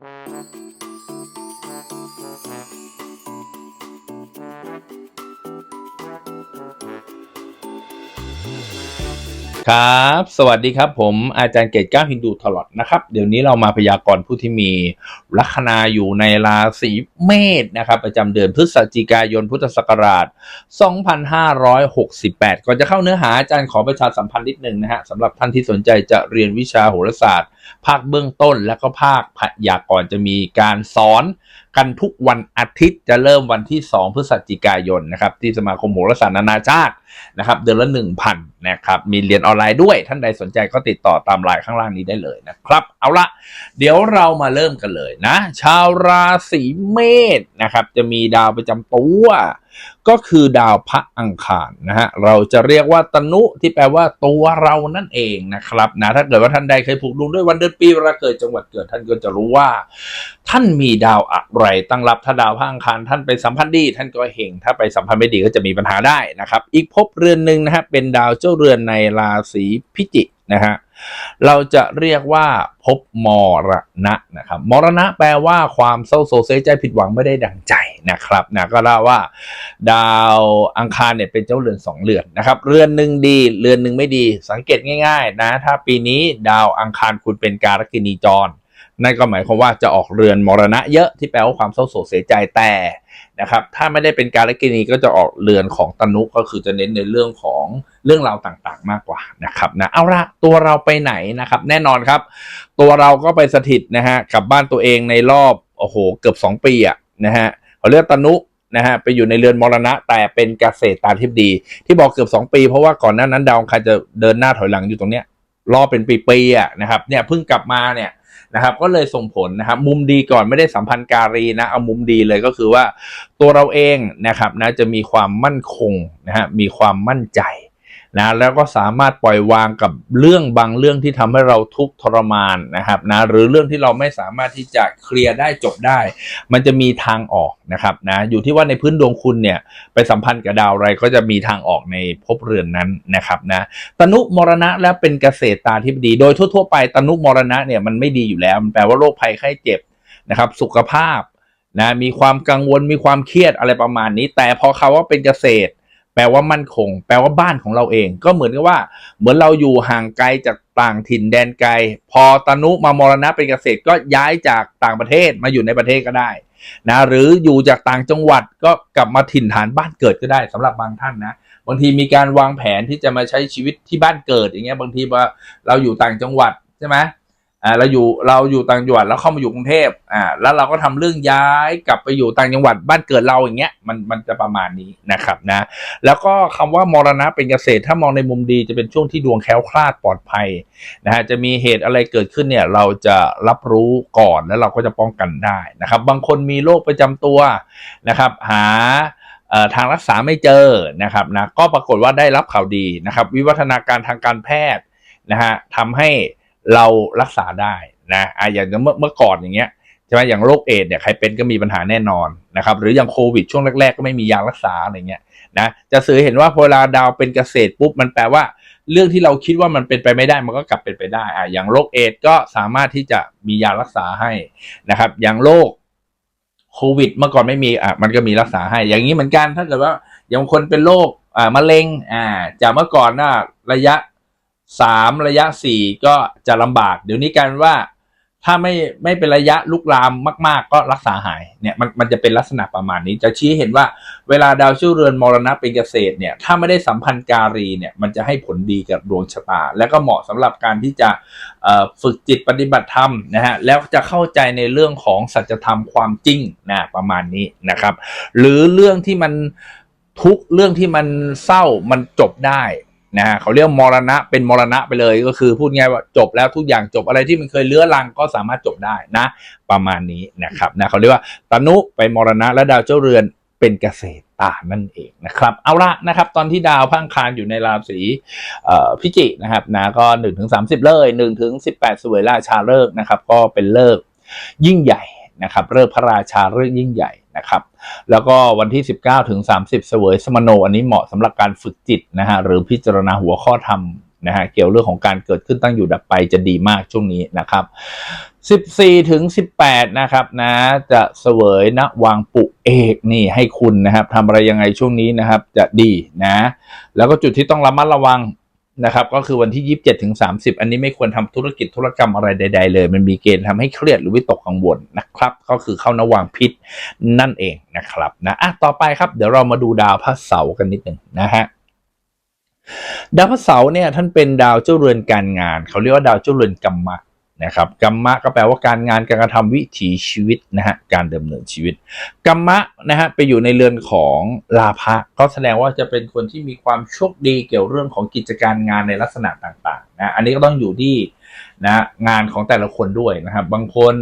Música ครับ สวัสดีครับผมอาจารย์เกตก้าฮินดูทลอดนะครับ เดี๋ยวนี้เรามาพยากรณ์ผู้ที่มีลัคนาอยู่ในราศีเมษนะครับประจำเดือนพฤศจิกายนพุทธศักราช 2568 ก่อนจะเข้าเนื้อหาอาจารย์ขอประชาสัมพันธ์นิดนึงนะฮะสำหรับท่านที่สนใจจะเรียนวิชาโหราศาสตร์ ภาคเบื้องต้นและก็ภาคพยากรณ์จะมีการสอน กันทุกวันอาทิตย์จะเริ่มวันที่ 2 พฤศจิกายนนะครับที่สมาคมโหราศาสตร์นานาชาตินะครับเดือนละ1,000นะครับมีเรียนออนไลน์ด้วย ท่านใดสนใจก็ติดต่อตามไลน์ข้างล่างนี้ได้เลยนะครับ เอาละเดี๋ยวเรามาเริ่มกันเลยนะ ชาวราศีเมษนะครับจะมีดาวประจำตัวก็คือดาวพระอังคารนะฮะเราจะเรียกว่าตนุที่แปลว่าตัวเรานั่นเองนะครับนะถ้าเกิดว่าท่านใดเคยผูกดวงด้วยวันเดือนปีเวลาเกิดจังหวัดเกิดท่านก็จะรู้ว่า ท่านมีดาวอะไรตั้งรับถ้าดาวพระอังคารท่านไปสัมพันธ์ดี ท่านก็เฮงถ้าไปสัมพันธ์ไม่ดีก็จะมีปัญหาได้นะครับ อีกภพเรือนหนึ่งนะฮะเป็นดาวเจ้าเรือนในราศีพิจิกนะฮะ เราจะเรียกว่าภพมรณะนะครับมรณะแปลว่าความเศร้าโศกเสียใจผิดหวังไม่ได้ดังใจนะครับนะก็เล่าว่า ดาวอังคารเนี่ยเป็นเจ้าเรือนสองเรือนนะครับเรือนหนึ่งดีเรือนหนึ่งไม่ดี สังเกตง่าย ๆ นะ ถ้าปีนี้ดาวอังคารคุณเป็นการกินีจร นั่นก็หมายความว่าจะออกเรือนมรณะเยอะที่แปลว่าความเศร้าโศกเสียใจแต่ นะครับ ถ้าไม่ได้เป็นการลกินีก็จะออกเรือนของตนุก็คือจะเน้นในเรื่องของเรื่องราวต่างๆ มากกว่านะครับนะเอาละตัวเราไปไหนนะครับ แน่นอนครับ ตัวเราก็ไปสถิตนะฮะกับบ้านตัวเองในรอบโอ้โหเกือบ 2 ปีอะนะฮะเขาเรียกตนุนะฮะไปอยู่ในเรือนมรณะแต่เป็นเกษตรตาทิพดี ที่บอกเกือบ 2 ปีเพราะว่าก่อนหน้านั้นดาวคารจะเดินหน้าถอยหลังอยู่ตรงเนี้ยรอเป็นปีๆอะนะครับเนี่ยเพิ่งกลับมาเนี่ย นะครับก็เลยส่งผลนะครับมุมดีก่อนไม่ได้สัมพันธ์การีนะเอามุมดีเลยก็คือว่าตัวเราเองนะครับนะจะมีความมั่นคงนะฮะมีความมั่นใจ นะแล้วก็สามารถปล่อยวางกับเรื่องบางเรื่องที่ทำให้เราทุกข์ทรมานนะครับนะหรือเรื่องที่เราไม่สามารถที่จะเคลียร์ได้จบได้ มันจะมีทางออกนะครับนะอยู่ที่ว่าในพื้นดวงคุณเนี่ยไปสัมพันธ์กับดาวอะไรก็จะมีทางออกในภพเรือนนั้นนะครับนะตนุมรณะแล้วเป็นเกษตรตาธิบดี โดยทั่ว ๆ ไปตนุมรณะเนี่ยมันไม่ดีอยู่แล้ว มันแปลว่าโรคภัยไข้เจ็บนะครับสุขภาพนะมีความกังวลมีความเครียดอะไรประมาณนี้ แต่พอเขาว่าเป็นเกษตร แปลว่ามั่นคง แปลว่าบ้านของเราเอง ก็เหมือนกับว่า เหมือนเราอยู่ห่างไกลจากต่างถิ่นแดนไกล พอตนุมามรณะเป็นเกษตรก็ย้ายจากต่างประเทศมาอยู่ในประเทศก็ได้นะหรืออยู่จากต่างจังหวัดก็กลับมาถิ่นฐานบ้านเกิดก็ได้สำหรับบางท่านนะบางทีมีการวางแผนที่จะมาใช้ชีวิตที่บ้านเกิดอย่างเงี้ยบางทีว่าเราอยู่ต่างจังหวัดใช่ไหม อ่าเราอยู่เราอยู่ต่างจังหวัดแล้วเข้ามาอยู่กรุงเทพอ่าแล้วเราก็ทำเรื่องย้ายกลับไปอยู่ต่างจังหวัดบ้านเกิดเราอย่างเงี้ยมันมันจะประมาณนี้นะครับนะ แล้วก็คำว่ามรณะเป็นเกษตรถ้ามองในมุมดีจะเป็นช่วงที่ดวงแคล้วคลาดปลอดภัยนะฮะจะมีเหตุอะไรเกิดขึ้นเนี่ยเราจะรับรู้ก่อนแล้วเราก็จะป้องกันได้นะครับ บางคนมีโรคประจำตัวนะครับ หาทางรักษาไม่เจอนะครับนะก็ปรากฏว่าได้รับข่าวดีนะครับ วิวัฒนาการทางการแพทย์นะฮะทำให้ เรารักษาได้นะอะอย่างเมื่อเมื่อก่อนอย่างเงี้ยใช่ไหมอย่างโรคเอดส์เนี่ยใครเป็นก็มีปัญหาแน่นอนนะครับ หรืออย่างโควิดช่วงแรก ๆ ก็ไม่มียารักษาอะไรเงี้ยนะจะสื่อเห็นว่าพอเวลาดาวเป็นเกษตรปุ๊บมันแปลว่า เรื่องที่เราคิดว่ามันเป็นไปไม่ได้มันก็กลับเป็นไปได้อะอย่างโรคเอดส์ก็สามารถที่จะมียารักษาให้นะครับ อย่างโรคโควิดเมื่อก่อนไม่มีอะมันก็มีรักษาให้ อย่างนี้เหมือนกันถ้าเกิดว่าอย่างคนเป็นโรคอ่ามะเร็งอ่าจากเมื่อก่อนน่ะระยะ สามระยะสี่ก็จะลำบาก เดี๋ยวนี้กลารว่าถ้าไม่ไม่เป็นระยะลุกลามมาก ๆ ก็รักษาหายเนี่ยมันมันจะเป็นลักษณะประมาณนี้ จะชี้เห็นว่าเวลาดาวชื่อเรือนมรณะเป็นเกษตรเนี่ยถ้าไม่ได้สัมพันธ์การีเนี่ยมันจะให้ผลดีกับดวงชะตา และก็เหมาะสำหรับการที่จะฝึกจิตปฏิบัติธรรมนะฮะแล้วจะเข้าใจในเรื่องของสัจธรรมความจริงนะประมาณนี้นะครับ หรือเรื่องที่มันทุกเรื่องที่มันเศร้ามันจบได้ นะฮะเขาเรียกมรณะเป็นมรณะไปเลยก็คือพูดง่ายว่าจบแล้วทุกอย่างจบอะไรที่มันเคยเลื้อรังก็สามารถจบได้นะ ประมาณนี้นะครับนะเขาเรียกว่าตนุไปมรณะและดาวเจ้าเรือนเป็นเกษตรตานั่นเองนะครับ เอาละนะครับ ตอนที่ดาวพังคารอยู่ในราศีพิจิกนะครับนะก็1นถึงสาเลย1นถึงสิสวยราชาเลิกนะครับ ก็เป็นเลิกยิ่งใหญ่ นะครับเลิกพระราชาเลิกษ์ยิ่งใหญ่นะครับ แล้วก็วันที่ 19ถึง30 เสวยสมโนอันนี้เหมาะสำหรับการฝึกจิตนะฮะหรือพิจารณาหัวข้อธรรมนะฮะเกี่ยวเรื่องของการเกิดขึ้นตั้งอยู่ดับไปจะดีมากช่วงนี้นะครับ 14 ถึง 18 นะครับนะจะเสวยนะวางปุเอกนี่ให้คุณนะครับทำอะไรยังไงช่วงนี้นะครับจะดีนะ แล้วก็จุดที่ต้องระมัดระวัง นะครับก็คือวันที่ 27ถึง30 อันนี้ไม่ควรทำธุรกิจธุรกรรมอะไรใด ๆ เลย มันมีเกณฑ์ทำให้เครียดหรือวิตกกังวลนะครับ ก็คือเข้าระวางพิษนั่นเองนะครับนะอะต่อไปครับเดี๋ยวเรามาดูดาวพระเสาร์กันนิดหนึ่งนะฮะดาวพระเสาร์เนี่ยท่านเป็นดาวเจ้าเรือนการงาน เขาเรียกว่าดาวเจ้าเรือนกรรมะ นะครับกรรมะก็แปลว่าการงานการกระทำวิถีชีวิตนะฮะการดำเนินชีวิตกรรมะนะฮะไปอยู่ในเรือนของลาภะก็แสดงว่าจะเป็นคนที่มีความโชคดีเกี่ยวเรื่องของกิจการงานในลักษณะต่างๆนะอันนี้ก็ต้องอยู่ที่นะงานของแต่ละคนด้วยนะครับบางคน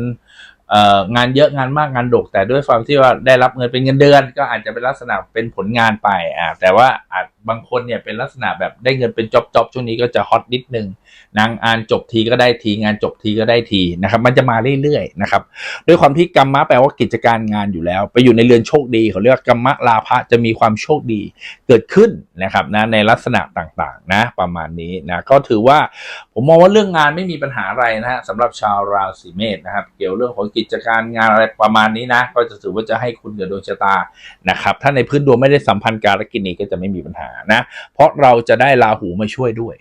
งานเยอะงานมากงานดก แต่ด้วยความที่ว่าได้รับเงินเป็นเงินเดือน ก็อาจจะเป็นลักษณะเป็นผลงานไปอ่าแต่ว่าอาจ บางคนเนี่ยเป็นลักษณะแบบได้เงินเป็นจ็อบจ็อบช่วงนี้ก็จะฮอตนิดนึงนางอ่านจบทีก็ได้ทีงานจบทีก็ได้ทีนะครับ มันจะมาเรื่อยๆนะครับด้วยความที่กรรมะแปลว่ากิจการงานอยู่แล้ว ไปอยู่ในเรือนโชคดีเขาเรียกว่ากรรมะลาภะจะมีความโชคดีเกิดขึ้นนะครับนะในลักษณะต่างๆนะประมาณนี้นะก็ถือว่าผมมองว่าเรื่องงานไม่มีปัญหาอะไรนะฮะสำหรับชาวราศีเมษนะครับ เกี่ยวเรื่องของกิจการงานอะไรประมาณนี้นะ ก็จะถือว่าจะให้คุณกับดวงชะตานะครับ ถ้าในพื้นดวงไม่ได้สัมพันธ์การกินีก็จะไม่มีปัญหานะเพราะเราจะได้ราหูมาช่วยด้วย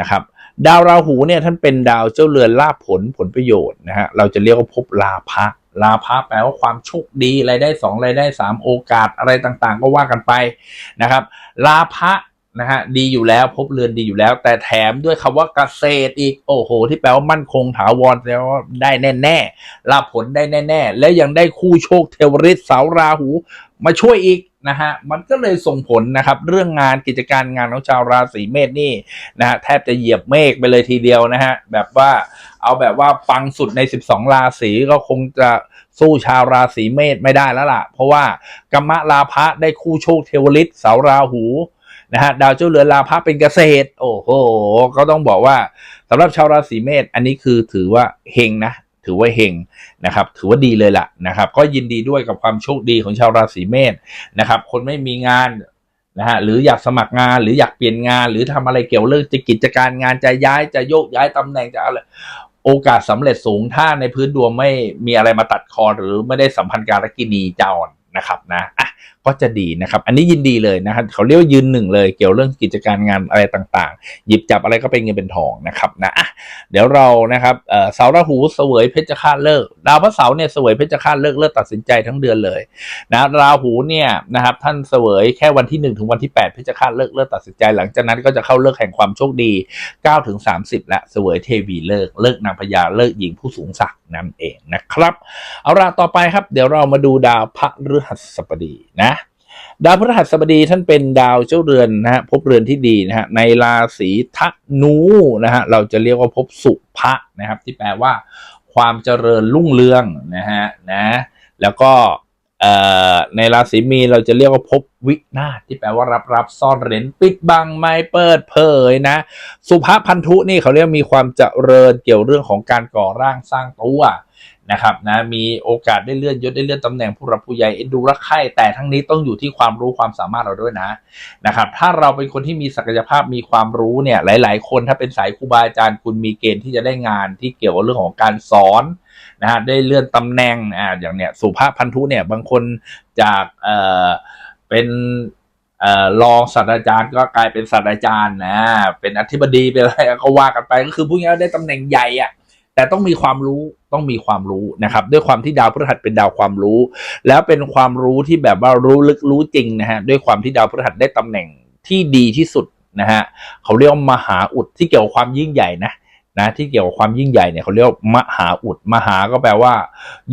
นะครับดาวราหูเนี่ยท่านเป็นดาวเจ้าเรือนลาภผลผลประโยชน์นะฮะเราจะเรียกว่าภพลาภะลาภะแปลว่าความโชคดีรายได้สองรายได้สามโอกาสอะไรต่างๆ ก็ว่ากันไปนะครับลาภะนะฮะดีอยู่แล้วภพเรือนดีอยู่แล้ว แต่แถมด้วยคำว่าเกษตรอีกโอ้โห ที่แปลว่ามั่นคงถาวรแปลว่าได้แน่ๆลาผลได้แน่ ๆ และยังได้คู่โชคเทวฤทธิ์เสาราหู มาช่วยอีก นะฮะมันก็เลยส่งผลนะครับเรื่องงานกิจการงานของชาวราศีเมษนี่นะฮะแทบจะเหยียบเมฆไปเลยทีเดียวนะฮะแบบว่าเอาแบบว่าปังสุดใน 12 ราศีก็คงจะสู้ชาวราศีเมษไม่ได้แล้วล่ะ เพราะว่ากรรมะลาภะได้คู่โชคเทวฤทธิ์เสาราหูนะฮะดาวเจ้าเรือนลาภะเป็นเกษตร โอ้โห ก็ต้องบอกว่าสำหรับชาวราศีเมษอันนี้คือถือว่าเฮงนะ ถือว่าเฮงนะครับ ถือว่าดีเลยล่ะนะครับ ก็ยินดีด้วยกับความโชคดีของชาวราศีเมษนะครับ คนไม่มีงานนะฮะหรืออยากสมัครงานหรืออยากเปลี่ยนงาน หรือทำอะไรเกี่ยวเรื่องจะกิจการงานจะย้ายจะโยกย้ายตำแหน่งจะอะไรโอกาสสำเร็จสูงถ้าในพื้นดวงไม่มีอะไรมาตัดคอหรือไม่ได้สัมพันธ์การกินีจรนะครับนะอะ ก็จะดีนะครับ อันนี้ยินดีเลยนะครับเขาเรียกว่ายืนหนึ่งเลย เกี่ยวเรื่องกิจการงานอะไรต่างๆ หยิบจับอะไรก็เป็นเงินเป็นทองนะครับนะเดี๋ยวเรานะครับเสาราหูเสวยเพชฌฆาตเลิกดาวพระเสาร์เนี่ยเสวยเพชฌฆาตเลิกเลิกตัดสินใจทั้งเดือนเลยนะราหูเนี่ยนะครับท่านเสวยแค่วันที่ 1 ถึงวันที่ 8เพชฌฆาตเลิกเลิกตัดสินใจ หลังจากนั้นก็จะเข้าเลิกแห่งความโชคดี9ถึง30 และเสวยเทวีเลิกเลิกนางพญาเลิกหญิงผู้สูงศักดิ์ นั่นเองนะครับ เอาละต่อไปครับ เดี๋ยวเรามาดูดาวพระฤหัสบดีนะดาวพฤหัสบดีท่านเป็นดาวเจ้าเรือนนะฮะภพเรือนที่ดีนะฮะในราศีธนูนะฮะเราจะเรียกว่าภพสุภะนะครับ ที่แปลว่า ความเจริญรุ่งเรืองนะฮะนะ แล้วก็ ในราศีมีนเราจะเรียกว่าภพวินาศที่แปลว่ารับรับซ่อนเร้นปิดบังไม่เปิดเผยนะ สุภาพันธุนี่เขาเรียกมีความเจริญเกี่ยวเรื่องของการก่อร่างสร้างตัวนะครับนะมีโอกาสได้เลื่อนยศได้เลื่อนตำแหน่งผู้รับผู้ใหญ่เอ็นดูรักใคร่แต่ทั้งนี้ต้องอยู่ที่ความรู้ความสามารถเราด้วยนะนะครับ ถ้าเราเป็นคนที่มีศักยภาพมีความรู้เนี่ยหลาย ๆ คนถ้าเป็นสายครูบาอาจารย์คุณมีเกณฑ์ที่จะได้งานที่เกี่ยวกับเรื่องของการสอน นะฮะได้เลื่อนตำแหน่งอ่าอย่างเนี้ยสุภาพพันธุเนี่ยบางคนจากเอ่อเป็นเอ่อรองศาสตราจารย์ก็กลายเป็นศาสตราจารย์นะเป็นอธิบดีเป็นอะไรก็ว่ากันไปก็คือพวกนี้ได้ตำแหน่งใหญ่อะแต่ต้องมีความรู้ต้องมีความรู้นะครับ ด้วยความที่ดาวพฤหัสเป็นดาวความรู้ แล้วเป็นความรู้ที่แบบว่ารู้ลึกรู้จริงนะฮะด้วยความที่ดาวพฤหัสได้ตำแหน่งที่ดีที่สุดนะฮะเขาเรียกมหาอุดที่เกี่ยวกับความยิ่งใหญ่นะ นะที่เกี่ยวกับความยิ่งใหญ่เนี่ยเขาเรียกมหาอุดมหาก็แปลว่า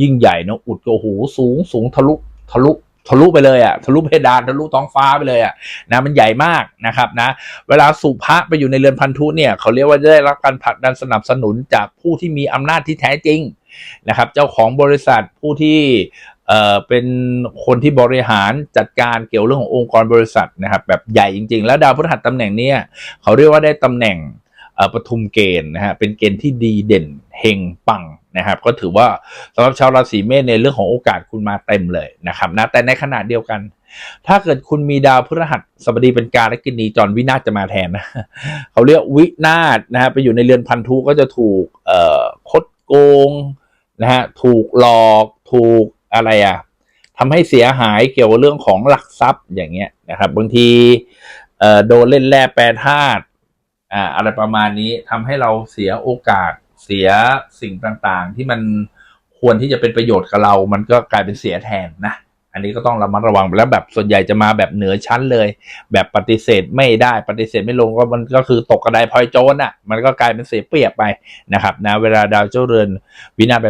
ยิ่งใหญ่เนะอุดก็โอ้โหสูงสูงทะลุทะลุทะลุไปเลยอะทะลุเพดานทะลุท้องฟ้าไปเลยอะนะมันใหญ่มากนะครับนะเวลาสุภะไปอยู่ในเรือนพันธุเนี่ยเขาเรียกว่าจะได้รับการผลักดันสนับสนุนจากผู้ที่มีอำนาจที่แท้จริงนะครับเจ้าของบริษัทผู้ที่เอ่อเป็นคนที่บริหารจัดการเกี่ยวเรื่องขององค์กรบริษัทนะครับแบบใหญ่จริง ๆ แล้วดาวพฤหัสตำแหน่งเนี้ยเขาเรียกว่าได้ตำแหน่ง ปทุมเกณฑ์นะฮะเป็นเกณฑ์ที่ดีเด่นเฮงปังนะครับก็ถือว่าสำหรับชาวราศีเมษในเรื่องของโอกาสคุณมาเต็มเลยนะครับนะแต่ในขณะเดียวกัน ถ้าเกิดคุณมีดาวพฤหัสสบดีเป็นการและกินีจรวินาศจะมาแทนนะเขาเรียกวินาศนะฮะไปอยู่ในเรือนพันธุก็จะถูกเอ่อคดโกงนะฮะถูกหลอกถูกอะไรอะทำให้เสียหายเกี่ยวกับเรื่องของหลักทรัพย์อย่างเงี้ยนะครับ บางทีเอ่อโดนเล่นแร่แปรธาตุ อ่าอะไรประมาณนี้ทำให้เราเสียโอกาสเสียสิ่งต่างๆ ที่มันควรที่จะเป็นประโยชน์กับเรา มันก็กลายเป็นเสียแทนนะ อันนี้ก็ต้องระมัดระวังแล้วแบบส่วนใหญ่จะมาแบบเหนือชั้นเลย แบบปฏิเสธไม่ได้ปฏิเสธไม่ลงก็มันก็คือตกกระไดพลอยโจรอะ มันก็กลายเป็นเสียเปรียบไปนะครับนะเวลาดาวเจ้าเรือนวินาศไป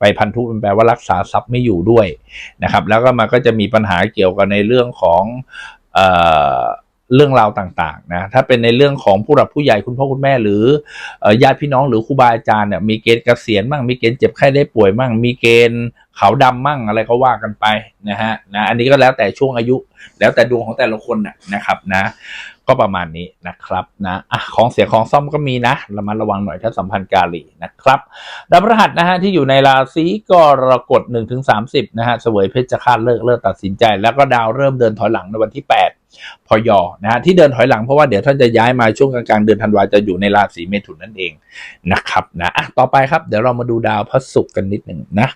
ไปพันธุมันแปลว่ารักษาทรัพย์ไม่อยู่ด้วยนะครับ แล้วก็มันก็จะมีปัญหาเกี่ยวกับในเรื่องของเอ่อ เรื่องราวต่างๆนะถ้าเป็นในเรื่องของผู้หลักผู้ใหญ่คุณพ่อคุณแม่ หรือญาติพี่น้องหรือครูบาอาจารย์เนี่ยมีเกณฑ์เกษียณมั่งมีเกณฑ์เจ็บไข้ได้ป่วยมั่งมีเกณฑ์ขาวดำมั่งอะไรก็ว่ากันไปนะฮะนะอันนี้ก็แล้วแต่ช่วงอายุ แล้วแต่ดวงของแต่ละคนนะครับนะ ก็ประมาณนี้นะครับนะอะของเสียของซ่อมก็มีนะระมัดระวังหน่อยถ้าสัมพันธ์กาลีนะครับดาวพฤหัสนะฮะที่อยู่ในราศีกรกฎ1ถึง30นะฮะเสวยเพชรฆาตเลิกเลิกตัดสินใจ แล้วก็ดาวเริ่มเดินถอยหลังในวันที่ 8 พยนะฮะที่เดินถอยหลังเพราะว่าเดี๋ยวท่านจะย้ายมาช่วงกลางๆเดือนธันวาจะอยู่ในราศีเมถุนนั่นเองนะครับนะอะต่อไปครับเดี๋ยวเรามาดูดาวพระศุกร์กันนิดหนึ่งนะ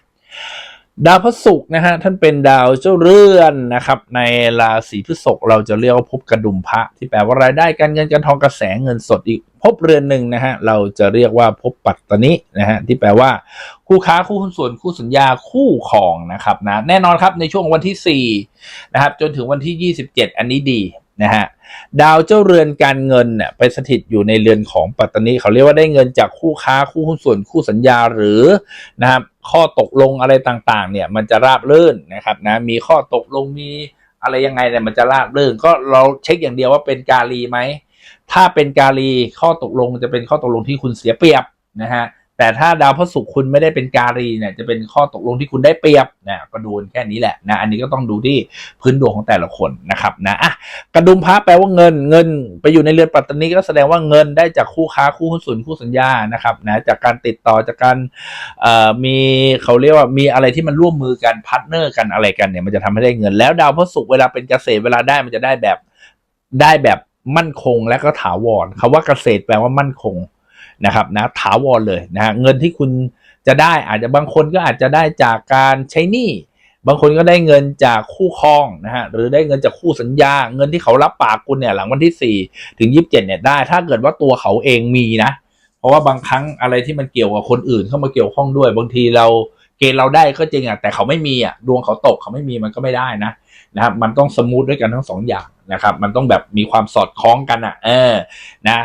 ดาวพระศุกร์นะฮะท่านเป็นดาวเจ้าเรือนนะครับ ในราศีพฤษภเราจะเรียกว่าภพกระดุมพระ ที่แปลว่ารายได้การเงินการทองกระแสเงินสดอีกภพเรือนหนึ่งนะฮะเราจะเรียกว่าภพปัตตนินะฮะที่แปลว่า คู่ค้าคู่หุ้นส่วนคู่สัญญาคู่ครองนะครับนะแน่นอนครับในช่วงวันที่4นะครับจนถึงวันที่ 27 อันนี้ดี นะฮะดาวเจ้าเรือนการเงินเนี่ยไปสถิตอยู่ในเรือนของปัตตานิเขาเรียกว่าได้เงินจากคู่ค้าคู่หุ้นส่วนคู่สัญญาหรือนะครับข้อตกลงอะไรต่างๆ เนี่ยมันจะราบรื่นนะครับนะมีข้อตกลงมีอะไรยังไงเนี่ยมันจะราบรื่นก็เราเช็คอย่างเดียวว่าเป็นกาลีไหมถ้าเป็นกาลีข้อตกลงจะเป็นข้อตกลงที่คุณเสียเปรียบนะฮะ แต่ถ้าดาวพระศุกร์คุณไม่ได้เป็นกาลีเนี่ยจะเป็นข้อตกลงที่คุณได้เปรียบนะก็ดูแค่นี้แหละนะอันนี้ก็ต้องดูที่พื้นดวงของแต่ละคนนะครับนะอะกระดุมพระแปลว่าเงินเงิน ไปอยู่ในเรือนปัตตานีก็แสดงว่าเงินได้จากคู่ค้าคู่หุ้นส่วนคู่สัญญานะครับนะจากการติดต่อจากการมีเขาเรียกว่ามีอะไรที่มันร่วมมือกันพาร์ทเนอร์กันอะไรกันเนี่ยมันจะทำให้ได้เงิน แล้วดาวพระศุกร์เวลาเป็นเกษตรเวลาได้มันจะได้แบบได้แบบมั่นคงและก็ถาวรคำว่าเกษตรแปลว่ามั่นคง นะครับนะถาวรเลยนะฮะเงินที่คุณจะได้อาจจะบางคนก็อาจจะได้จากการใช้หนี้บางคนก็ได้เงินจากคู่ครองนะฮะหรือได้เงินจากคู่สัญญา เงินที่เขารับปากคุณเนี่ยหลังวันที่ 4 ถึง 27เนี่ยได้ ถ้าเกิดว่าตัวเขาเองมีนะ เพราะว่าบางครั้งอะไรที่มันเกี่ยวกับคนอื่นเข้ามาเกี่ยวข้องด้วย บางทีเราเกณฑ์เราได้ก็จริงอะแต่เขาไม่มีอะดวงเขาตกเขาไม่มีมันก็ไม่ได้นะนะครับมันต้องสมูทด้วยกันทั้งสองอย่างนะครับมันต้องแบบมีความสอดคล้องกันอะเออนะ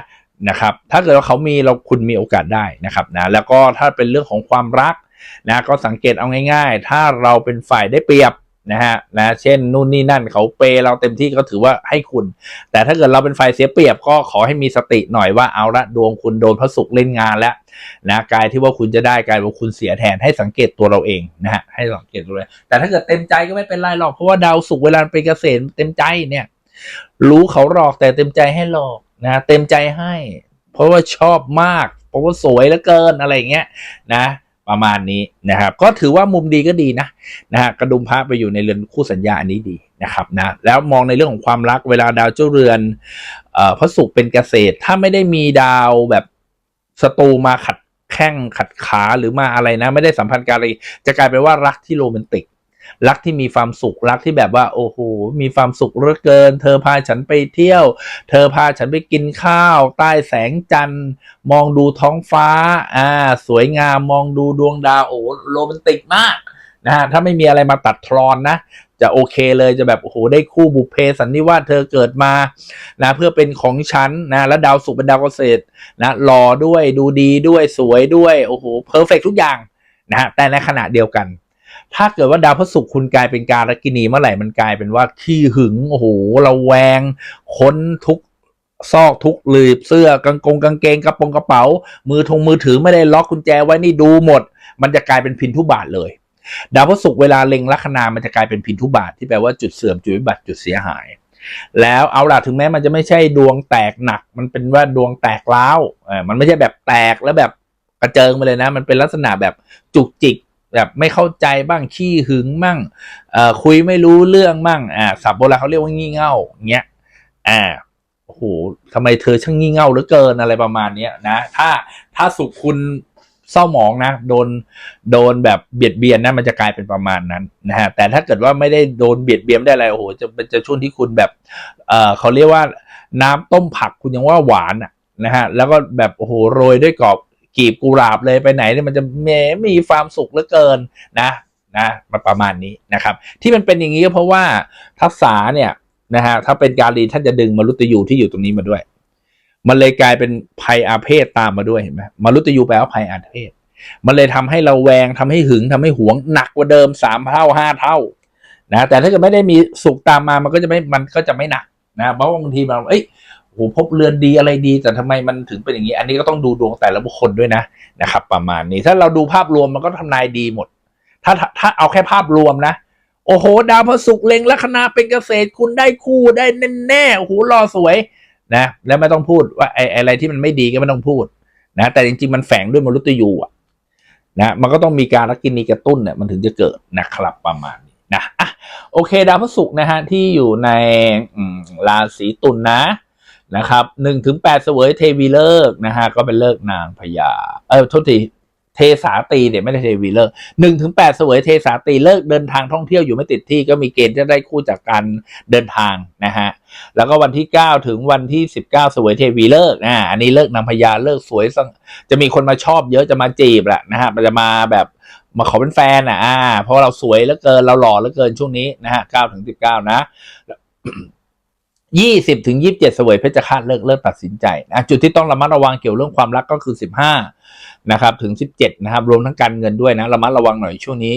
นะครับ ถ้าเกิดว่าเขามีเราคุณมีโอกาสได้นะครับนะแล้วก็ถ้าเป็นเรื่องของความรักนะก็สังเกตเอาง่าย ๆ ถ้าเราเป็นฝ่ายได้เปรียบนะฮะนะเช่นนู่นนี่นั่นเขาเปย์เราเต็มที่ก็ถือว่าให้คุณ แต่ถ้าเกิดเราเป็นฝ่ายเสียเปรียบก็ขอให้มีสติหน่อยว่าเอาละดวงคุณโดนพระศุกร์เล่นงานแล้วนะกายที่ว่าคุณจะได้กายว่าคุณเสียแทนให้สังเกตตัวเราเองนะฮะให้สังเกตตัวเลยแต่ถ้าเกิดเต็มใจก็ไม่เป็นไรหรอกเพราะว่าดาวศุกร์เวลาเป็นเกษตรเต็มใจเนี่ย รู้เขาหลอกแต่เต็มใจให้หลอก นะเต็มใจให้ เพราะว่าชอบมาก เพราะว่าสวยเหลือเกินอะไรเงี้ยนะประมาณนี้นะครับ ก็ถือว่ามุมดีก็ดีนะนะฮะกระดุมพระไปอยู่ในเรือนคู่สัญญาอันนี้ดีนะครับนะแล้วมองในเรื่องของความรักเวลาดาวเจ้าเรือนเอ่อพระศุกร์เป็นเกษตร ถ้าไม่ได้มีดาวแบบศัตรูมาขัดแข้งขัดขาหรือมาอะไรนะ ไม่ได้สัมพันธ์กันอะไรจะกลายเป็นว่ารักที่โรแมนติก รักที่มีความสุขรักที่แบบว่าโอ้โหมีความสุขเหลือเกิน เธอพาฉันไปเที่ยว เธอพาฉันไปกินข้าว ใต้แสงจันทร์ มองดูท้องฟ้าอ่าสวยงามมองดูดวงดาวโอ้โรแมนติกมากนะฮะถ้าไม่มีอะไรมาตัดทอนนะจะโอเคเลยจะแบบโอ้โหได้คู่บุพเพสันนิวาสเธอเกิดมานะเพื่อเป็นของฉันนะแล้วดาวศุกเป็นดาวเกษตรนะหล่อด้วยดูดีด้วยสวยด้วยโอ้โหเพอร์เฟกทุกอย่างนะแต่ในขณะเดียวกัน ถ้าเกิดว่าดาวพระศุกร์คุณกลายเป็นการกินีเมื่อไหร่มันกลายเป็นว่าขี้หึงโอ้โหเราแวง ค้นทุกซอกทุกหลืบเสื้อกางกงกางเกงกระโปรงกระเป๋า มือทงมือถือไม่ได้ล็อกกุญแจไว้นี่ดูหมด มันจะกลายเป็นพินทุบาทเลย ดาวพระศุกร์เวลาเล็งลัคนามันจะกลายเป็นพินทุบาทที่แปลว่าจุดเสื่อมจุดวิบัติจุดเสียหาย แล้วเอาล่ะถึงแม้มันจะไม่ใช่ดวงแตกหนัก มันเป็นว่าดวงแตกร้าเออมันไม่ใช่แบบแตกแล้วแบบกระเจิงไปเลยนะ มันเป็นลักษณะแบบจุกจิก แบบไม่เข้าใจบ้างขี้หึงมั่งคุยไม่รู้เรื่องมั่งอ่าศัพท์โบราณเขาเรียกว่างี่เง่าเงี้ยอ่าโอ้โหทำไมเธอช่างงี่เง่าเหลือเกินอะไรประมาณเนี้ยนะถ้าถ้าสุขคุณเศร้าหมองนะโดนโดนแบบเบียดเบียนนะมันจะกลายเป็นประมาณนั้นนะฮะแต่ถ้าเกิดว่าไม่ได้โดนเบียดเบียนไม่ได้อะไรโอ้โหจะเป็นจะช่วงที่คุณแบบเอ่อเขาเรียกว่าน้ำต้มผักคุณยังว่าหวานอะนะฮะแล้วก็แบบโอ้โหโรยด้วยกรอบ กีบกุหลาบเลยไปไหนเนี่ยมันจะแหมมีความสุขเหลือเกินนะนะมาประมาณนี้นะครับ ที่มันเป็นอย่างนี้ก็เพราะว่าทักษะเนี่ยนะฮะถ้าเป็นการีท่านจะดึงมรุตยูที่อยู่ตรงนี้มาด้วย มันเลยกลายเป็นภัยอาเพศตามมาด้วยเห็นไหมมรุตยูแปลว่าภัยอาเพศมันเลยทำให้เราแวงทำให้หึงทำให้หวงหนักกว่าเดิมสามเท่าห้าเท่านะแต่ถ้าเกิดไม่ได้มีสุขตามมามันก็จะไม่มันก็จะไม่หนักนะเพราะบางทีเราเอ้ย โหพบเรือนดีอะไรดี แต่ทำไมมันถึงเป็นอย่างนี้ อันนี้ก็ต้องดูดวงแต่ละบุคคลด้วยนะนะครับ ประมาณนี้ถ้าเราดูภาพรวมมันก็ทำนายดีหมด ถ้าถ้าเอาแค่ภาพรวมนะ โอ้โห ดาวพระศุกร์เล็งลัคนาเป็นเกษตรคุณได้คู่ได้แน่แน่โอ้โหรอสวยนะ แล้วไม่ต้องพูดว่าไอ้อะไรที่มันไม่ดีก็ไม่ต้องพูดนะ แต่จริงๆมันแฝงด้วยมรุตยูอะนะมันก็ต้องมีการรักกินีกระตุ้นเนี่ยมันถึงจะเกิดนะครับประมาณนี้นะอะโอเค ดาวพฤหัสนะฮะที่อยู่ในราศีตุลนะ นะครับหนึ่งถึงแปดเสวยเทวีเลิกนะฮะก็เป็นเลิกนางพญาเออโทษทีเทสาตีเนี่ยไม่ได้เทวีเลิกหนึ่งถึงแปดเสวยเทสาตีเลิกเดินทางท่องเที่ยวอยู่ไม่ติดที่ก็มีเกณฑ์จะได้คู่จากการเดินทางนะฮะแล้วก็วันที่เก้าถึงวันที่สิบเก้าเสวยเทวีเลิกอ่าอันนี้เลิกนางพญาเลิกสวยสจะมีคนมาชอบเยอะจะมาจีบแหละนะฮะมันจะมาแบบมาขอเป็นแฟนอะอ่าเพราะเราสวยเหลือเกินเราหล่อเหลือเกินช่วงนี้นะฮะเก้าถึงสิบเก้านะ ยี่สิบถึงยี่สิบเจ็ดสวยเพชรฆาตเลิกเลิกตัดสินใจนะจุดที่ต้องระมัดระวังเกี่ยวเรื่องความรักก็คือสิบห้านะครับถึงสิบเจ็ดนะครับรวมทั้งการเงินด้วยนะระมัดระวังหน่อยช่วงนี้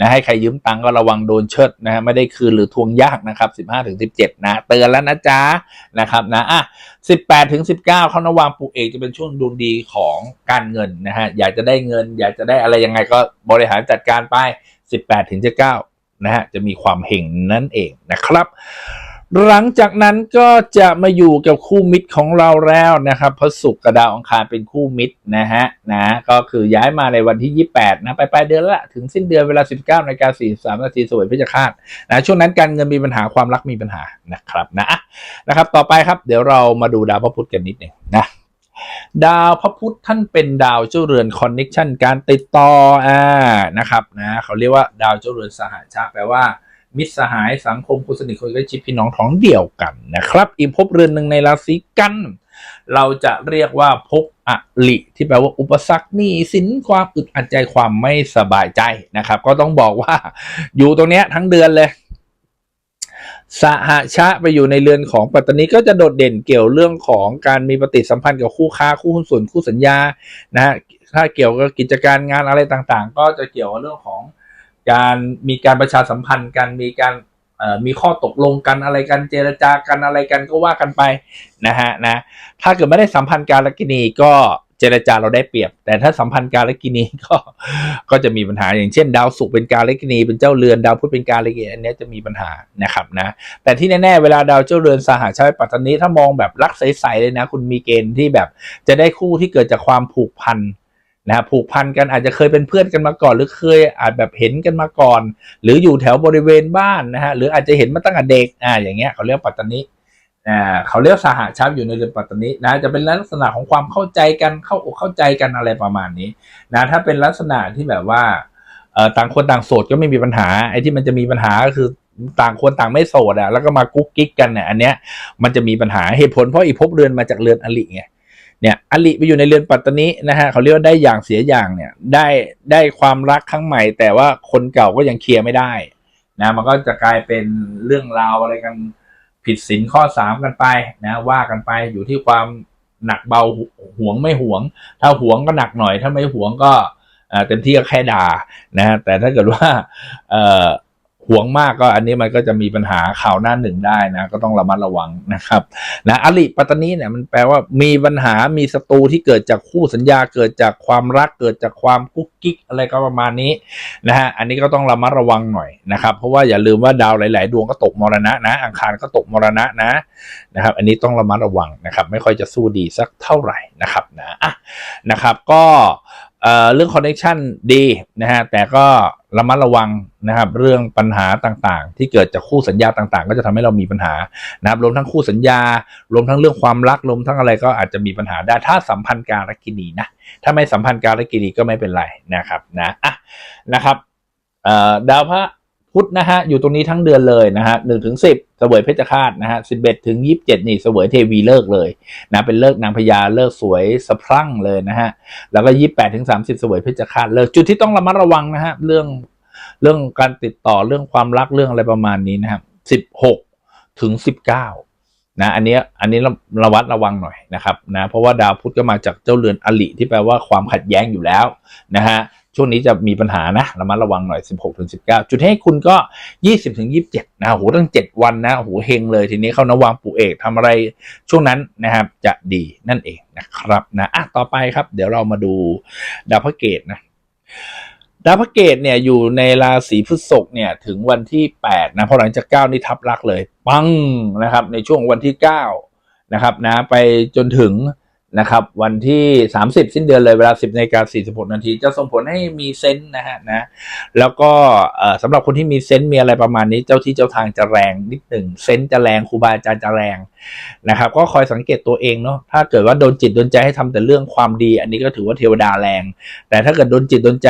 นะให้ใครยืมตังค์ก็ระวังโดนเชิดนะฮะไม่ได้คืนหรือทวงยากนะครับสิบห้าถึงสิบเจ็ดนะเตือนแล้วนะจ๊ะนะครับนะอะสิบแปดถึงสิบเก้าเขานวางปลูกเอกจะเป็นช่วงดวงดีของการเงินนะฮะอยากจะได้เงิน อยากจะได้อะไรยังไงก็บริหารจัดการไปสิบแปดถึงสิบเก้านะฮะจะมีความเห่งนั่นเองนะครับ หลังจากนั้นก็จะมาอยู่กับคู่มิตรของเราแล้วนะครับพระศุกร์กับดาวอังคารเป็นคู่มิตรนะฮะนะก็คือย้ายมาในวันที่ 28 นะไปปลายเดือนละถึงสิ้นเดือนเวลา 19นาฬิกา43นาทีสวยพิจคาตนะช่วงนั้นการเงินมีปัญหาความรักมีปัญหานะครับนะนะครับต่อไปครับเดี๋ยวเรามาดูดาวพระพุธกันนิดหนึ่งนะดาวพระพุธท่านเป็นดาวเจ้าเรือนคอนเน็ชันการติดต่ออ่านะครับนะเขาเรียกว่าดาวเจ้าเรือนสหชาแปลว่า มิตรสหายสังคมคนสนิทคนใกล้ชิดพี่น้องท้องเดียวกันนะครับ อีกภพเรือนหนึ่งในราศีกัน เราจะเรียกว่าภพอลิที่แปลว่าอุปสรรคหนี้สินความอึดอัดใจความไม่สบายใจนะครับ ก็ต้องบอกว่าอยู่ตรงเนี้ยทั้งเดือนเลยสหชะไปอยู่ในเรือนของปัตตานีก็จะโดดเด่นเกี่ยวเรื่องของการมีปฏิสัมพันธ์กับคู่ค้าคู่หุ้นส่วนคู่สัญญานะฮะถ้าเกี่ยวกับกิจการงานอะไรต่างๆ ก็จะเกี่ยวกับเรื่องของ การมีการประชาสัมพันธ์กันมีการมีข้อตกลงกันอะไรกันเจรจากันอะไรกันก็ว่ากันไปนะฮะนะถ้าเกิดไม่ได้สัมพันธ์การลกินีก็เจรจาเราได้เปรียบ แต่ถ้าสัมพันธ์การลกินีก็ก็จะมีปัญหาอย่างเช่น ดาวศุกร์เป็นการลกินีเป็นเจ้าเรือนดาวพุธเป็นการลกินีอันนี้จะมีปัญหานะครับนะแต่ที่แน่ๆเวลาดาวเจ้าเรือนสหชาติปัตตานีถ้ามองแบบรักใสๆเลยนะ คุณมีเกณฑ์ที่แบบจะได้คู่ที่เกิดจากความผูกพัน นะผูกพันกันอาจจะเคยเป็นเพื่อนกันมาก่อน หรือเคยอาจแบบเห็นกันมาก่อน หรืออยู่แถวบริเวณบ้านนะฮะหรืออาจจะเห็นมาตั้งแต่เด็กอ่าอย่างเงี้ยเขาเรียกปัตตานีอ่าเขาเรียกสหชาติอยู่ในเรือนปัตตานีนะจะเป็นลักษณะของความเข้าใจกันเข้าอกเข้าใจกันอะไรประมาณนี้นะถ้าเป็นลักษณะที่แบบว่าเอ่อต่างคนต่างโสดก็ไม่มีปัญหาไอ้ที่มันจะมีปัญหาก็คือต่างคนต่างไม่โสดอะแล้วก็มากุ๊กกิ๊กกันเนี่ยอันเนี้ยมันจะมีปัญหาเหตุผลเพราะอีภพเรือนมาจากเรือนอลิไง เนี่ยอลิไปอยู่ในเรือนปัตตานีนะฮะเขาเรียกว่าได้อย่างเสียอย่างเนี่ยได้ได้ความรักครั้งใหม่ แต่ว่าคนเก่าก็ยังเคลียร์ไม่ได้นะมันก็จะกลายเป็นเรื่องราวอะไรกันผิดศีลข้อสามกันไปนะว่ากันไปอยู่ที่ความหนักเบาห่วงไม่ห่วง ถ้าห่วงก็หนักหน่อย ถ้าไม่ห่วงก็อ่าเต็มที่ก็แค่ด่านะแต่ถ้าเกิดว่าเอ ห่วงมากก็อันนี้มันก็จะมีปัญหาข่าวหน้าหนึ่งได้นะ ก็ต้องระมัดระวังนะครับนะอลิปัตตนีเนี่ยมันแปลว่ามีปัญหามีศัตรูที่เกิดจากคู่สัญญาเกิดจากความรักเกิดจากความกุ๊กกิ๊กอะไรก็ประมาณนี้นะฮะอันนี้ก็ต้องระมัดระวังหน่อยนะครับ เพราะว่าอย่าลืมว่าดาวหลาย ๆ ดวงก็ตกมรณะนะอังคารก็ตกมรณะนะนะครับ อันนี้ต้องระมัดระวังนะครับ ไม่ค่อยจะสู้ดีสักเท่าไหร่นะครับนะอะนะครับก็ เรื่องคอนเนคชันดีนะฮะแต่ก็ระมัดระวังนะครับ เรื่องปัญหาต่างๆ ที่เกิดจากคู่สัญญาต่างๆ ก็จะทำให้เรามีปัญหานะครับรวมทั้งคู่สัญญา รวมทั้งเรื่องความรักรวมทั้งอะไรก็อาจจะมีปัญหาได้ถ้าสัมพันธ์การกินีนะถ้าไม่สัมพันธ์การกินีก็ไม่เป็นไรนะครับนะอะนะครับดาวพระ พุธนะฮะอยู่ตรงนี้ทั้งเดือนเลยนะฮะหนึ่งถึงสิบเสวยเพชฌฆาตนะฮะสิบเอ็ดถึงยี่สิบเจ็ดนี่เสวยเทวีเลิกเลยนะเป็นเลิกนางพญาเลิกสวยสะพรั่งเลยนะฮะแล้วก็ยี่สิบแปดถึงสามสิบเสวยเพชฌฆาตเลิกจุดที่ต้องระมัดระวังนะฮะเรื่องเรื่องการติดต่อเรื่องความรักเรื่องอะไรประมาณนี้นะครับสิบหกถึงสิบเก้านะอันนี้อันนี้ระระวัดระวังหน่อยนะครับนะเพราะว่าดาวพุธก็มาจากเจ้าเรือนอลิที่แปลว่าความขัดแย้งอยู่แล้วนะฮะ ช่วงนี้จะมีปัญหานะระมัดระวังหน่อย 16ถึง19 จุดให้คุณก็ 20ถึง27 นะโหตั้ง 7 วันนะโหเฮงเลยทีนี้เข้านวางปู่เอกทำอะไรช่วงนั้นนะครับจะดีนั่นเองนะครับนะอะต่อไปครับ เดี๋ยวเรามาดูดาวพระเกตนะดาวพระเกตเนี่ยอยู่ในราศีพฤษภเนี่ยถึงวันที่ 8 นะเพราะหลังจาก9นี่ทับลักเลย ปังนะครับในช่วงวันที่ 9 นะครับนะไปจนถึง นะครับ วันที่ 30 สิ้นเดือนเลยเวลา 10นาฬิกา46 นาที จะส่งผลให้มีเซนต์นะฮะนะแล้วก็สำหรับคนที่มีเซนต์มีอะไรประมาณนี้เจ้าที่เจ้าทางจะแรงนิดหนึ่งเซนต์จะแรงครูบาอาจารย์จะแรงนะครับ ก็คอยสังเกตตัวเองเนาะถ้าเกิดว่าโดนจิตโดนใจให้ทำแต่เรื่องความดี อันนี้ก็ถือว่าเทวดาแรง แต่ถ้าเกิดโดนจิตโดนใจ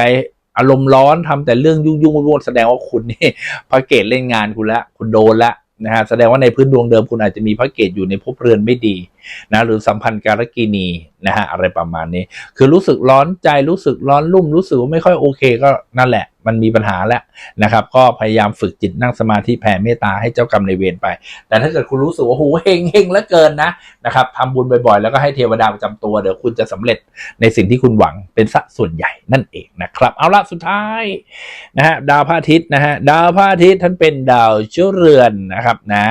อารมณ์ร้อนทำแต่เรื่องยุ่งยุ่งวุ่นแสดงว่าคุณนี่พระเกตเล่นงานคุณละคุณโดนละ นะฮะแสดงว่าในพื้นดวงเดิมคุณอาจจะมีพระเกตอยู่ในภพเรือนไม่ดีนะหรือสัมพันธ์การกินีนะฮะอะไรประมาณนี้ คือรู้สึกร้อนใจรู้สึกร้อนรุ่มรู้สึกว่าไม่ค่อยโอเคก็นั่นแหละ มันมีปัญหาแล้วนะครับ ก็พยายามฝึกจิตนั่งสมาธิแผ่เมตตาให้เจ้ากรรมในเวรไป แต่ถ้าเกิดคุณรู้สึกว่าโหเฮงเฮงเหลือเกินนะนะครับทำบุญบ่อยๆ แล้วก็ให้เทวดาประจำตัวเดี๋ยวคุณจะสำเร็จในสิ่งที่คุณหวังเป็นสัส่วนใหญ่นั่นเองนะครับ เอาละสุดท้ายนะฮะดาวพระอาทิตย์นะฮะดาวพระอาทิตย์ท่านเป็นดาวเจ้าเรือนนะครับนะ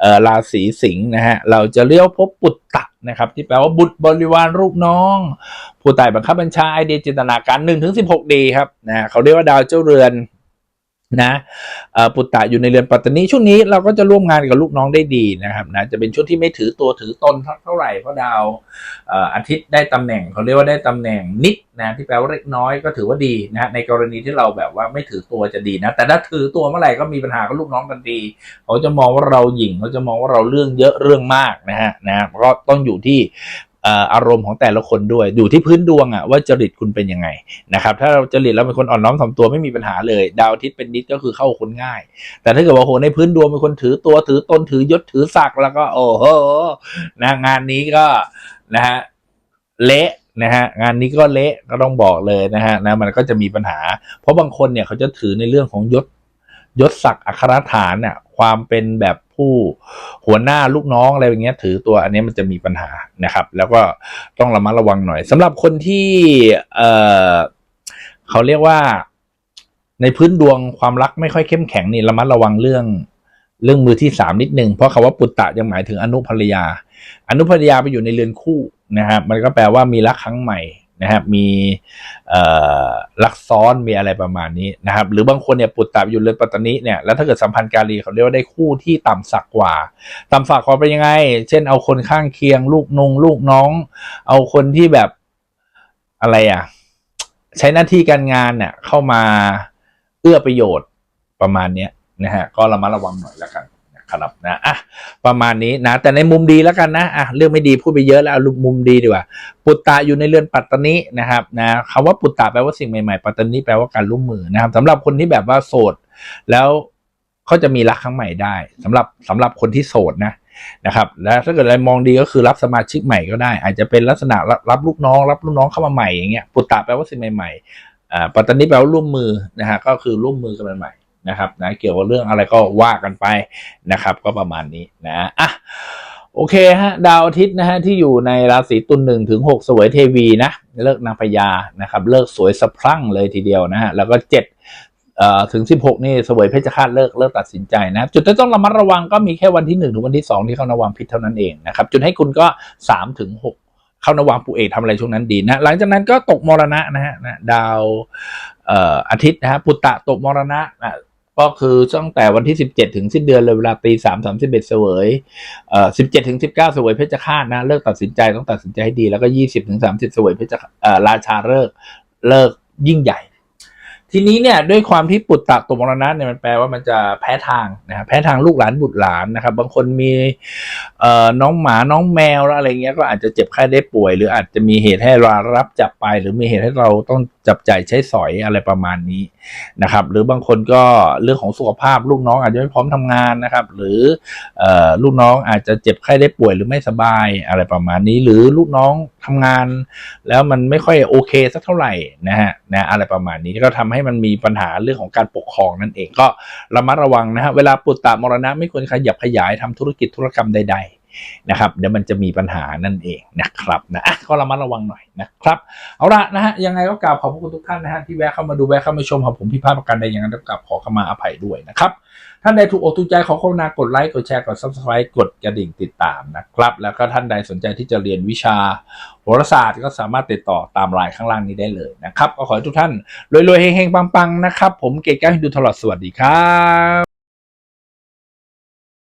เออราศีสิงห์นะฮะเราจะเลี้ยวพบปุต ตะนะครับที่แปลว่าบุตรบริวารลูกน้อง ผู้ใต้บังคับบัญชาไอเดียจินตนาการ1นถึงสิดีครับนะเขาเรียกว่าดาวเจ้าเรือน นะปุตตะอยู่ในเรือนปัตตานีช่วงนี้เราก็จะร่วมงานกับลูกน้องได้ดีนะครับนะจะเป็นช่วงที่ไม่ถือตัวถือตนเท่าไหร่เพราะดาวอาทิตย์ได้ตำแหน่งเขาเรียกว่าได้ตำแหน่งนิดนะที่แปลว่าเล็กน้อยก็ถือว่าดีนะในกรณีที่เราแบบว่าไม่ถือตัวจะดีนะแต่ถ้าถือตัวเมื่อไหร่ก็มีปัญหากับลูกน้องกันดีเขาจะมองว่าเราหยิ่งเขาจะมองว่าเราเรื่องเยอะเรื่องมากนะฮะนะก็ต้องอยู่ที่ อารมณ์ของแต่ละคนด้วย อยู่ที่พื้นดวงอะว่าจริตคุณเป็นยังไงนะครับถ้าเราจริตแล้วเป็นคนอ่อนน้อมถ่อมตัวไม่มีปัญหาเลย ดาวอาทิตย์เป็นนิดก็คือเข้าคนง่าย แต่ถ้าเกิดว่าโหในพื้นดวงเป็นคนถือตัวถือตนถือยศถือศักดิ์แล้วก็โอ้โหนะงานนี้ก็นะฮะเละนะฮะงานนี้ก็เละก็ต้องบอกเลยนะฮะนะมันก็จะมีปัญหา เพราะบางคนเนี่ยเขาจะถือในเรื่องของยศยศศักดิ์อัครฐานเนี่ยความเป็นแบบ ผู้หัวหน้าลูกน้องอะไรอย่างเงี้ยถือตัวอันนี้มันจะมีปัญหานะครับ แล้วก็ต้องระมัดระวังหน่อยสำหรับคนที่เออเขาเรียกว่าในพื้นดวงความรักไม่ค่อยเข้มแข็งนี่ระมัดระวังเรื่องเรื่องมือที่สามนิดนึงเพราะคาว่าปุตตะยังหมายถึงอนุภรรยา อนุภรรยาไปอยู่ในเรือนคู่นะครับมันก็แปลว่ามีรักครั้งใหม่ นะครับมีเอ่อรักซ้อนมีอะไรประมาณนี้นะครับ หรือบางคนเนี่ยปุตตะอยู่เรือนปัตตานีเนี่ยแล้วถ้าเกิดสัมพันธ์การีเขาเรียกว่าได้คู่ที่ต่ำสักกว่า ต่ำสักกว่าเป็นยังไง เช่นเอาคนข้างเคียง ลูกนงลูกน้อง เอาคนที่แบบอะไรอะใช้หน้าที่การงานเนี่ยเข้ามาเอื้อประโยชน์ประมาณเนี้ยนะฮะก็ระมัดระวังหน่อยแล้วกัน นะครับนะอะประมาณนี้นะ แต่ในมุมดีแล้วกันนะอะเรื่องไม่ดีพูดไปเยอะแล้วเอามุมดีดีกว่า ปุตตะอยู่ในเรือนปัตตนีนะครับนะคำว่าปุตตะแปลว่าสิ่งใหม่ๆปัตตนีแปลว่าการร่วมมือนะครับสำหรับคนที่แบบว่าโสด แล้วเขาจะมีรักครั้งใหม่ได้สำหรับสำหรับคนที่โสดนะนะครับแล้วถ้าเกิดอะไรมองดีก็คือรับสมาชิกใหม่ก็ได้ อาจจะเป็นลักษณะรับรับลูกน้อง รับลูกน้องเข้ามาใหม่อย่างเงี้ยปุตตะแปลว่าสิ่งใหม่ๆอ่าปัตตานีแปลว่าร่วมมือนะฮะก็คือร่วมมือกันใหม่ นะครับนะเกี่ยวกับเรื่องอะไรก็ว่ากันไปนะครับ ก็ประมาณนี้นะอะโอเคฮะดาวอาทิตย์นะฮะที่อยู่ในราศีตุลหนึ่งถึงหกสวยเทวีนะเลิกนางพญานะครับเลิกสวยสะพรั่งเลยทีเดียวนะฮะแล้วก็เจ็ดเอ่อถึงสิบหกนี่สวยเพชฌฆาตเลิกเลิกตัดสินใจนะ จุดที่ต้องระมัดระวังก็มีแค่วันที่หนึ่งถึงวันที่สองที่เข้านวังพิษเท่านั้นเองนะครับ จุดให้คุณก็สามถึงหกเข้านวังปูเอกทำอะไรช่วงนั้นดีนะ หลังจากนั้นก็ตกมรณะนะฮะดาวเอ่ออาทิตย์นะฮะปุตตะตกมรณะนะ ก็คือตั้งแต่วันที่ 17 ถึงสิ้นเดือนเลยเวลาตีสามสามสิบเอ็ดเสวยเอ่อสิบเจ็ดถึงสิบเก้าเสวยเพชฌฆาตนะ เลิกตัดสินใจต้องตัดสินใจให้ดี แล้วก็ยี่สิบถึงสามสิบเสวยเพชฌเอ่อราชาเลิกเลิกยิ่งใหญ่ ทีนี้เนี่ยด้วยความที่ปุตตะตุมรณะเนี่ยมันแปลว่ามันจะแพ้ทางนะฮะแพ้ทางลูกหลานบุตรหลานนะครับ บางคนมีเอ่อน้องหมาน้องแมวแล้วอะไรเงี้ยก็อาจจะเจ็บไข้ได้ป่วย หรืออาจจะมีเหตุให้เรารับจับไป หรือมีเหตุให้เราต้องจับจ่ายใช้สอยอะไรประมาณนี้นะครับ หรือบางคนก็เรื่องของสุขภาพลูกน้องอาจจะไม่พร้อมทำงานนะครับ หรืออลูกน้องอาจจะเจ็บไข้ได้ป่วยหรือไม่สบายอะไรประมาณนี้ หรือลูกน้องทำงาน แล้วมันไม่ค่อยโอเคสักเท่าไหร่นะฮะนะอะไรประมาณนี้ก็ทำให้มันมีปัญหาเรื่องของการปกครองนั่นเองก็ระมัดระวังนะฮะเวลาปุตตะมรณะไม่ควรขยับขยายทำธุรกิจธุรกรรมใด ๆ นะครับเดี๋ยวมันจะมีปัญหานั่นเองนะครับนะอะก็ระมัดระวังหน่อยนะครับ เอาละนะฮะยังไงก็กราบขอบพระคุณทุกท่านนะฮะที่แวะเข้ามาดูแวะเข้ามาชมครับผมพิพาทประการใดอย่างนั้นก็กราบขอขมาอภัยด้วยนะครับท่านใดถูกอกถูกใจขอโฆษณากดไลค์กดแชร์กด subscribe กดกระดิ่งติดตามนะครับ แล้วก็ท่านใดสนใจที่จะเรียนวิชาโหราศาสตร์ก็สามารถติดต่อตามไลน์ข้างล่างนี้ได้เลยนะครับก็ขอให้ทุกท่านรวยๆเฮงๆปังๆนะครับ ผมเกศแก้วฮินดูตลอดสวัสดีครับ